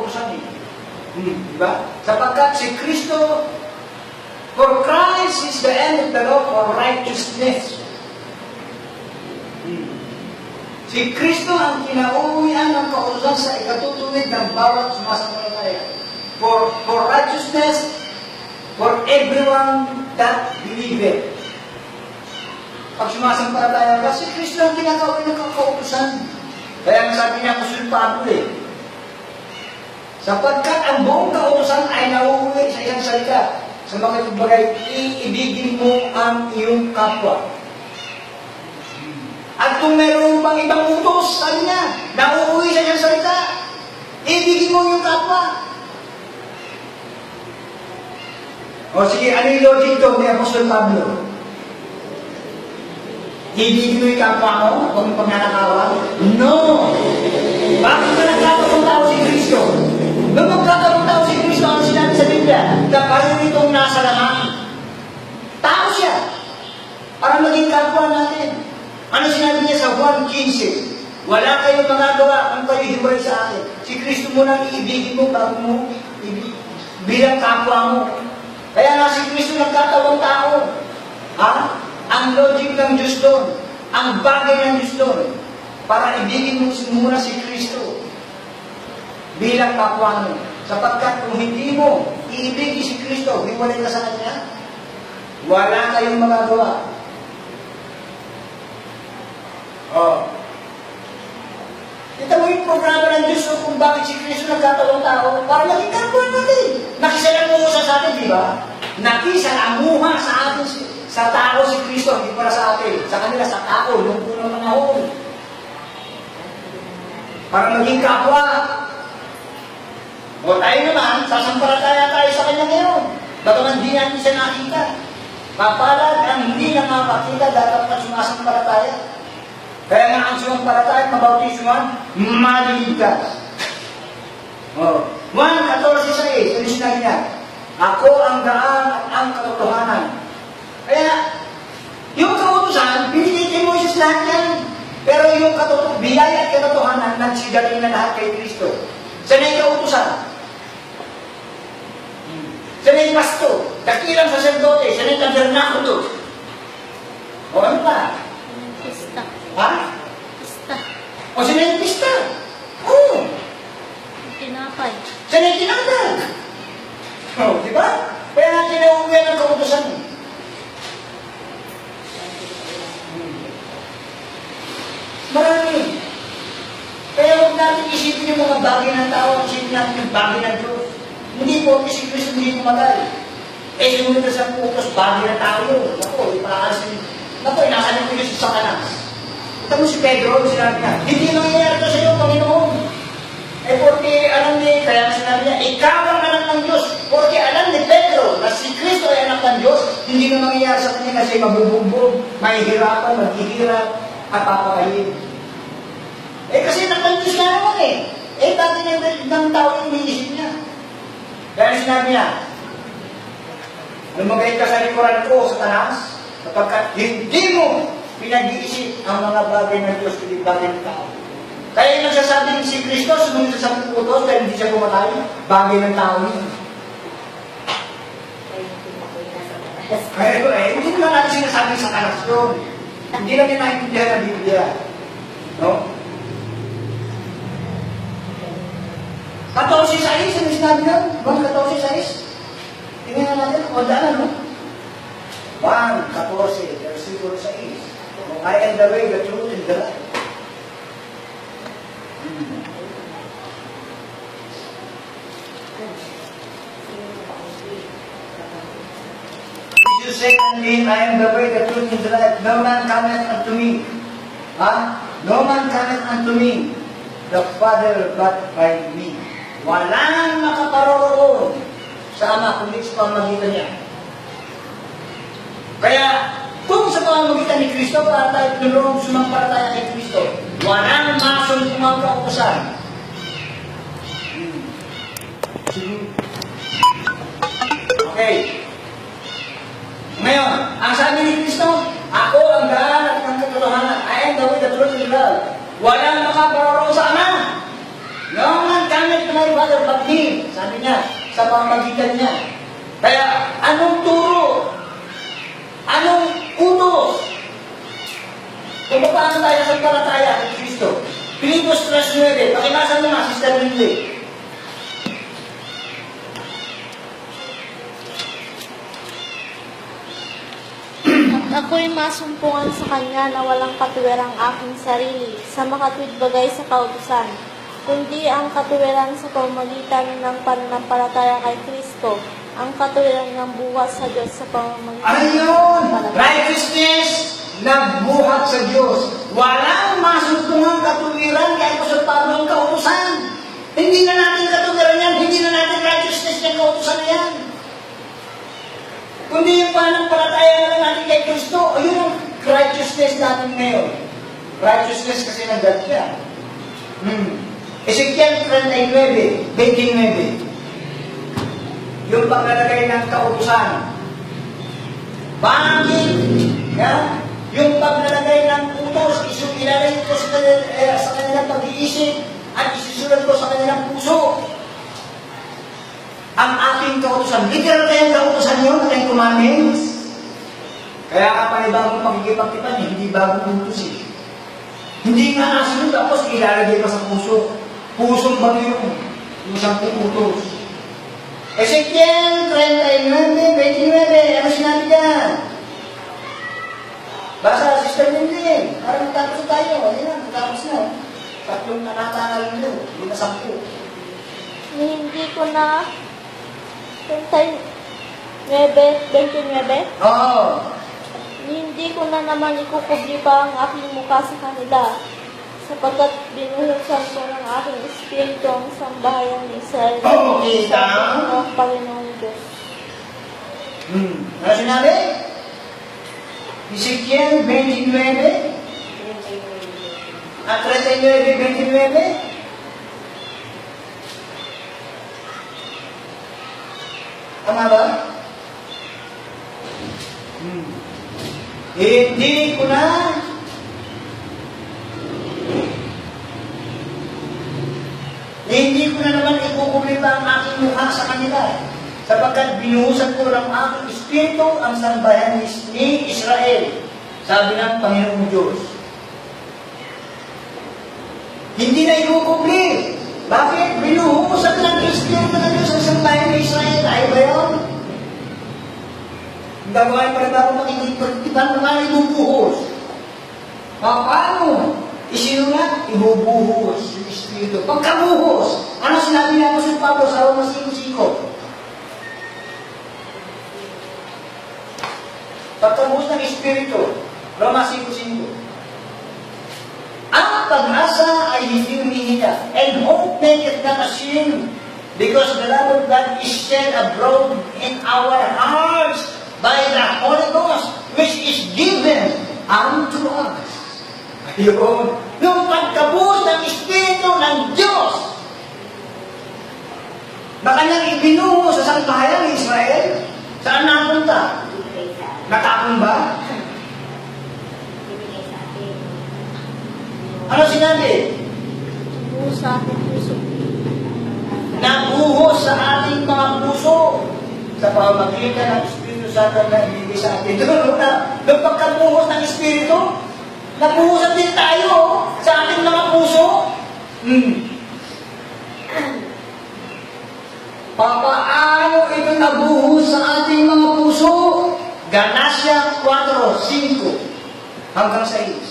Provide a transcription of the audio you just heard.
kautusan eh. Hmm, di ba? Sapagkat si Kristo, for Christ is the end of the law for righteousness. Hmm. Si Kristo ang kinauwian ng kautusan sa ikatutuwid ng bawat sumasampalataya. For, for righteousness, for everyone that believeth. Pag sumasampalataya ka, si Kristo ang kinakawin ng kautusan. Kaya nga sabi niya, Pablo eh, sapagkat ang buong kautusan ay nauuwi sa iyang salita. Sa mga bagay, iibigin mo ang iyong kapwa. At kung mayroon pang ibang utos, sabi niya, nauuwi sa iyang salita, ibigin mo yung kapwa. O sige, ano yung logic to ni Apostol Pablo? Ibigin mo yung kapwa mo kung pagnanakawan? No! Bakit ka nagkakaroon tao si Kristo? Nung magkakaroon tao si Kristo, ang sinabi sa Biblia, na pareho itong nasa laman. Tao siya. Para maging kapwa natin. Ano sinabi niya sa Juan 15? Wala kayong magagawa kung kayo hiwalay sa akin. Si Kristo mo nang iibigin mo bago mo ibig, bilang kapwa mo. Kaya nga si Kristo nagkatawang tao. Ha? Ang logic ng Diyos doon. Ang bagay ng Diyos doon. Para ibigin mo muna si Kristo bilang kapwa mo. Sapagkat kung hindi mo iibigin si Kristo, hiwalay ka sa Kanya, wala kayong magagawa. Oh. Kita mo yung programa ng Diyos so kung bakit si Kristo nagkatawang tao para maging kapwa natin. Nakisalamuha sa atin, di ba? Nakisalamuha sa atin sa tao si Kristo, hindi para sa atin. Sa kanila, sa tao, nung unang panahon. Para maging kapwa. O tayo naman, sasampalataya tayo sa Kanya ngayon. Bagaman di natin siya nakita. Kapalad ang hindi nakakakita dapat pa sumasampalataya. Kaya nga ang sumampalataya, mabautismuhan, maliligtas. Oh. 1.14.6, ano sinabi niya? Ako ang daan at ang katotohanan. Kaya, yung kautusan, binigay kay Moses lahat yan. Pero yung katotohanan, biyaya at katotohanan, nagsigaling na lahat kay Kristo. Sana yung kautusan? Sana yung pasto? Dakilang saserdote? Sana yung tabernakulo? O ano pa? Pista. Ha? Pista. O sana yung pista? Oo. Tinapay. Sana yung tinatag? O, di ba? Kaya natin nauuwian ang kautusan. Marami. Kaya huwag natin isipin yung mga bagay ng tao, isipin natin yung bagay ng Diyos. Hindi po, kasi Kristo hindi kumagal. Eh, sumunod na sa putos, bagay ng tao yun. Ako, ipaalas yun. Ako, inasalan ko yun sa kanas. Ito mo si Pedro, sinabi niya, hindi mangyayari ito sa iyo, Panginoon. Eh, porque alam ni, kaya sinabi niya, ikaw ang anak ng Diyos. Porque alam ni Pedro na si Kristo ay anak ng Diyos, hindi na mangyayari sa kanya kasi mabubugbog, mahihirapan, maghihirap, at papakayin. Eh kasi nakantis nga naman eh. Eh dati ng, ng tao yung iniisip niya. Kaya sinabi niya, lumagay ka sa likuran ko sa tanas, sapagkat hindi mo pinag-iisip ang mga bagay ng Diyos kundi bagay ng tao. Kaya yung nagsasabing si Kristo, sumunod sa sabi utos dahil hindi siya pumatay, bagay ng tao niya. Kaya eh, hindi naman natin sinasabi sa tanas yun. Hindi yung naintindihan ng Biblia. No? 14 sa is, ano sinabi nun? 1, 14 sa is. Tingnan na natin, o daan ano? 1, 14, versikulo sa is. I am the way, the truth, and the life. Hmm. Did you say unto him, I am the way, the truth, and the life? No man cometh unto me. Ha? No man cometh unto me, the Father, but by me. Walang makaparoroon sa Ama, kundi sa pamamagitan niya. Kaya, kung sa pamamagitan ni Kristo, para tayo tinurong sumampalataya kay Kristo, walang masuntungang kautosan. Hmm. Sige. Okay. Ngayon, ang sabi ni Kristo, ako ang daan at ang katotohanan. I am the way, the truth, and the life. Walang makaparoroon my Father but sabi niya, sa pamagitan niya. Kaya, anong turo? Anong utos? Kung paano tayo sa palataya kay Kristo? Pilipos 3.9, pakilasan mo nga, Sister Lindsay. At ako'y masumpungan sa kanya na walang katuwirang aking sarili sa makatwid bagay sa kautusan, kundi ang katuwiran sa pamagitan ng pananampalataya kay Kristo, ang katuwiran ng buwas sa Diyos sa pamamagitan Ayun! ng Righteousness na buhat sa Diyos. Walang masumpungang katuwiran kay Apostol Pablo ang kautusan. Hindi na natin katuwiran yan, hindi na natin righteousness ng kautusan na yan. Kundi yung pananampalataya na lang natin kay Kristo, ayun ang righteousness natin ngayon. Righteousness kasi nagdat siya. Hmm. Ezekiel 39, 29. Yung paglalagay ng kautusan. Bakit? Ya? Yung paglalagay ng utos, ilalagay ko sa, kanil, eh, sa kanilang pag-iisip at isusulat ko sa kanilang puso. Ang aking kautusan, literal kayang kautusan yun, ang commandments. Kaya ka panibagong pakikipagkipan eh, hindi bagong utos eh. Hindi nga nasunod, tapos ilalagay pa sa puso. Pusong. Yung sampung utos. Ezekiel 39, 29, ano sinabi dyan? Basa, Sister Lindy, para matapos tayo. Ayun na, matapos na. Tatlong nakakaalam nyo, hindi na sampu. Hindi ko na 29, 29, Oo. hindi ko na naman ikukubli pa ang aking mukha sa kanila sapagkat binuhusan ko ng aking espiritu ang sambahayan ni Israel Oh, kita? sa ng Panginoong Diyos. Hmm. Ano sinabi? Ezekiel 29, at 39, 29. Tama ba? Hmm. Hindi ko na hindi ko na naman ikukumita ang aking mukha sa kanila sapagkat binuhusan ko ng aking espiritu ang sambayan ni Israel. Sabi ng Panginoong Diyos. Hindi na ikukubli. Bakit? Binuhusan ng espiritu ng Diyos ang sambayan ni Israel. Ay ba yun? Ang gagawin pa rin ako makikipagkitan ng mga ibubuhos. Paano? Isinulat, ibubuhos Espiritu. Pagkabuhos, ano sinabi niya mo sa Pablo sa Roma 5.5? Pagkabuhos ng Espiritu, Roma 5.5. Ang pag-asa ay hindi humihina, and hope maketh not ashamed, because the love of God is shed abroad in our hearts by the Holy Ghost, which is given unto us. Ayun. Nung pagkabuhos ng Espiritu ng Diyos na kanyang ibinuho sa sangkahayan ng Israel, saan napunta? Natapon ba? Ano sinabi? Buo sa puso. Nabuhos sa ating mga puso sa pamamagitan ng Espiritu Santo na ibigay sa atin. Doon na, doon pagkabuhos ng Espiritu, nabuhusan din tayo oh, sa ating mga puso. Hmm. Papaano ito nabuhos sa ating mga puso? Galatia 4, 5 hanggang 6.